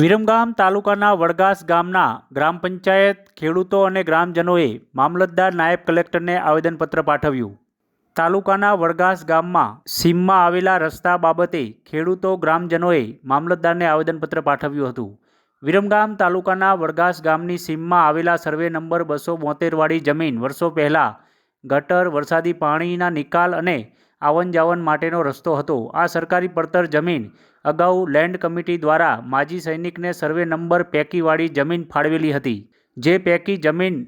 વિરમગામ તાલુકાના વડગાસ ગામના ગ્રામ પંચાયત ખેડૂતો અને ગ્રામજનોએ મામલતદાર નાયબ કલેક્ટરને આવેદનપત્ર પાઠવ્યું. તાલુકાના વડગાસ ગામમાં સીમમાં આવેલા રસ્તા બાબતે ખેડૂતો, ગ્રામજનોએ મામલતદારને આવેદનપત્ર પાઠવ્યું હતું. વિરમગામ તાલુકાના વડગાસ ગામની સીમમાં આવેલા સર્વે નંબર બસો બોતેરવાળી જમીન વર્ષો પહેલાં ગટર, વરસાદી પાણીના નિકાલ અને આવન જાવન માટેનો રસ્તો હતો. આ સરકારી પડતર જમીન અગાઉ લેન્ડ કમિટી દ્વારા માજી સૈનિકને સર્વે નંબર પેકીવાળી જમીન ફાળવેલી હતી, જે પેકી જમીન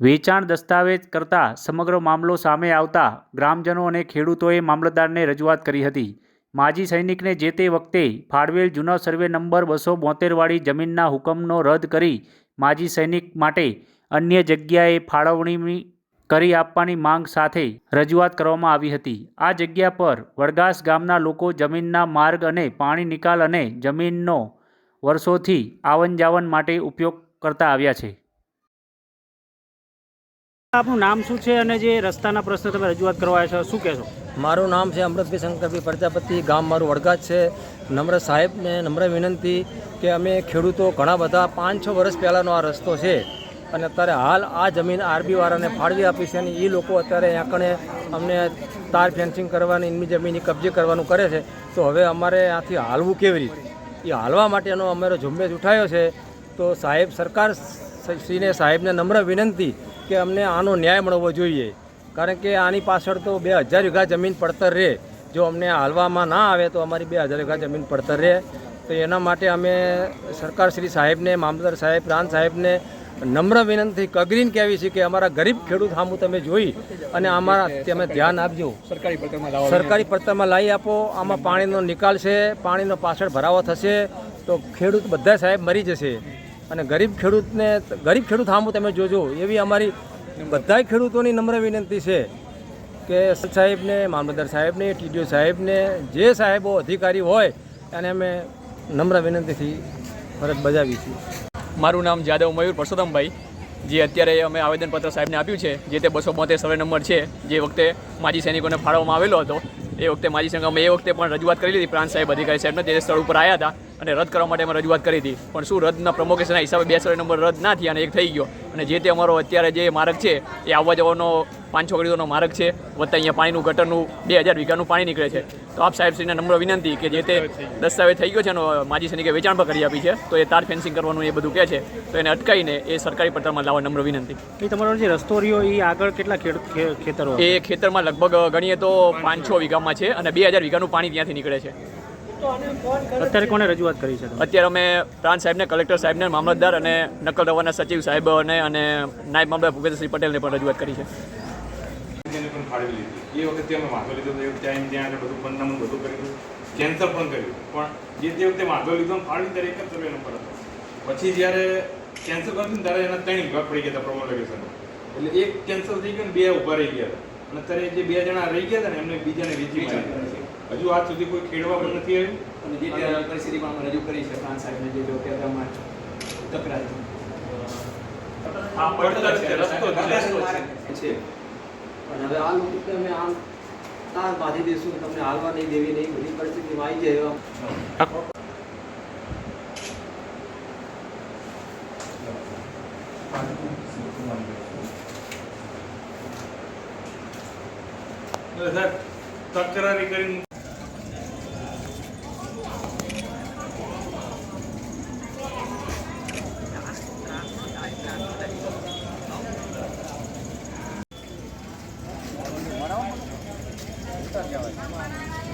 વેચાણ દસ્તાવેજ કરતાં સમગ્ર મામલો સામે આવતા ગ્રામજનો અને ખેડૂતોએ મામલતદારને રજૂઆત કરી હતી. માજી સૈનિકને જે તે વખતે ફાળવેલ જૂનો સર્વે નંબર બસો બોતેરવાળી જમીનના હુકમનો રદ કરી માજી સૈનિક માટે અન્ય જગ્યાએ ફાળવણી કરી આપવાની માંગ સાથે રજૂઆત કરવામાં આવી હતી. આ જગ્યા પર વડગાસ ગામના લોકો જમીનના માર્ગ અને પાણી નિકાલ અને જમીનનો વર્ષોથી આવન જાવન માટે ઉપયોગ કરતા આવ્યા છે. આપનું નામ શું છે અને જે રસ્તાના પ્રશ્ન તમે રજૂઆત કરવા આવ્યા છો શું કહેશો? મારું નામ છે અમૃતભાઈ શંકરભાઈ પ્રજાપતિ ગામ મારું વડગાજ છે. નમ્ર સાહેબને નમ્ર વિનંતી કે અમે ખેડૂતો ઘણા બધા પાંચ છ વર્ષ પહેલાંનો આ રસ્તો છે. અને અત્યારે હાલ આ જમીન આરબી વાળાને ફાળવી આપી છે અને એ લોકો અત્યારે આંકણે કણે અમને તાર ફેન્સિંગ કરવાની એમની જમીનની કબજે કરવાનું કરે છે. તો હવે અમારે આથી હાલવું કેવી રીતે? એ હાલવા માટેનો અમારો ઝુંબેશ ઉઠાયો છે. તો સાહેબ, સરકાર શ્રીને સાહેબને નમ્ર વિનંતી કે અમને આનો ન્યાય મળવો જોઈએ. કારણ કે આની પાછળ તો બે હજાર વીઘા જમીન પડતર રહે. જો અમને હાલવામાં ના આવે તો અમારી બે હજાર વીઘા જમીન પડતર રહે. તો એના માટે અમે સરકાર શ્રી સાહેબને, મામલતદાર સાહેબ, પ્રાંત સાહેબને નમ્ર વિનંતી કગરીન કહેવી છે કે અમારા ગરીબ ખેડૂત સામું તમે જોઈ અને અમારા તમે ધ્યાન આપજો. સરકારી પડતરમાં સરકારી પડતરમાં લાવી આપો આમાં પાણીનો નિકાલ છે પાણીનો પાછળ ભરાવો થશે તો ખેડૂત બધા સાહેબ મરી જશે. અને ગરીબ ખેડૂતને ગરીબ ખેડૂત સામું તમે જોજો એવી અમારી બધાય ખેડૂતોની નમ્ર વિનંતી છે કે સાહેબને મામલતદાર સાહેબને ટીડીઓ સાહેબને જે સાહેબો અધિકારી હોય એને અમે નમ્ર વિનંતીથી ફરજ બજાવી છીએ. મારું નામ જાદવ મયુર પરસોત્તમભાઈ. જે અત્યારે અમે આવેદનપત્ર સાહેબને આપ્યું છે, જે તે બસો બોતેર સર્વે નંબર છે, જે વખતે માજી સૈનિકોને ફાળવવામાં આવેલો હતો, એ વખતે માજી સૈનિકો અમે એ વખતે પણ રજૂઆત કરી લીધી પ્રાંત સાહેબ અધિકારી સાહેબને, તે સ્થળ ઉપર આવ્યા હતા. અને રદ કરવા માટે અમે રજૂઆત કરી હતી. પણ શું રદના પ્રમોકેશનના હિસાબે બે સર્વે નંબર રદ ના થયા અને એક થઈ ગયો. અને જે તે અમારો અત્યારે જે માર્ગ છે એ આવવા જવાનો પાંચ છ ગળીઓનો માર્ગ છે. વત્તા અહીંયા પાણીનું ગટરનું બે હજાર વીઘાનું પાણી નીકળે છે. તો આપ સાહેબશ્રીને નમ્ર વિનંતી કે જે તે દસ્તાવેજ થઈ ગયો છે એનો માજી સૈનિકે વેચાણ પણ કરી આપી છે તો એ તાર ફેન્સિંગ કરવાનું એ બધું કહે છે. તો એને અટકાવીને એ સરકારી પત્રમાં લાવવા નમ્ર વિનંતી. એ તમારો જે રસ્તો રહ્યો એ આગળ કેટલા ખેતરો? એ ખેતરમાં લગભગ ગણીએ તો પાંચ છ વીઘામાં છે અને બે હજાર વીઘાનું પાણી ત્યાંથી નીકળે છે. અત્યારે કોને રજૂઆત કરી છે? અત્યારે અમે પ્રાંત સાહેબને કલેક્ટર સાહેબને મામલતદાર અને નકલ રવાના સચિવ સાહેબને અને નાયબ મામલતદાર ભૂપેન્દ્રસિંહ પટેલને પણ રજૂઆત કરી છે. એ વખતે અમે વાંધો લીધો તો એ ત્યાં ત્યાં બધું પન્નામું બધું કર્યું કેન્સલ પણ કર્યું. પણ જે તે વખતે વાંધો લીધો ફાળવી ત્યારે એક જ સર્વે નંબર હતો. પછી જ્યારે કેન્સલ કર્યું ને ત્યારે એના ત્રણ વિભાગ પડી ગયા હતા પ્રોમોલોકેશન એટલે એક કેન્સલ થઈ ગયું ને બે ઊભા રહી ગયા હતા. અને અત્યારે જે બે જણા રહી ગયા હતા ને એમને બીજાને વેચી મારી હજુ આજ સુધી કોઈ ખેડવા પણ નથી આવ્યું? અને જે પરિસ્થિતિમાં અમે રજૂ કરી છે પ્રાંત સાહેબને જે જો કે અમારે તકરાર. છે રસ્તો છે. છે. પણ હવે આ લોકો અમે આમ તાર બાંધી દઈશું તમને હાલવા નહીં દેવી નહીં બધી પરિસ્થિતિમાં આવી જાય તકરારી કરીને કહેવાય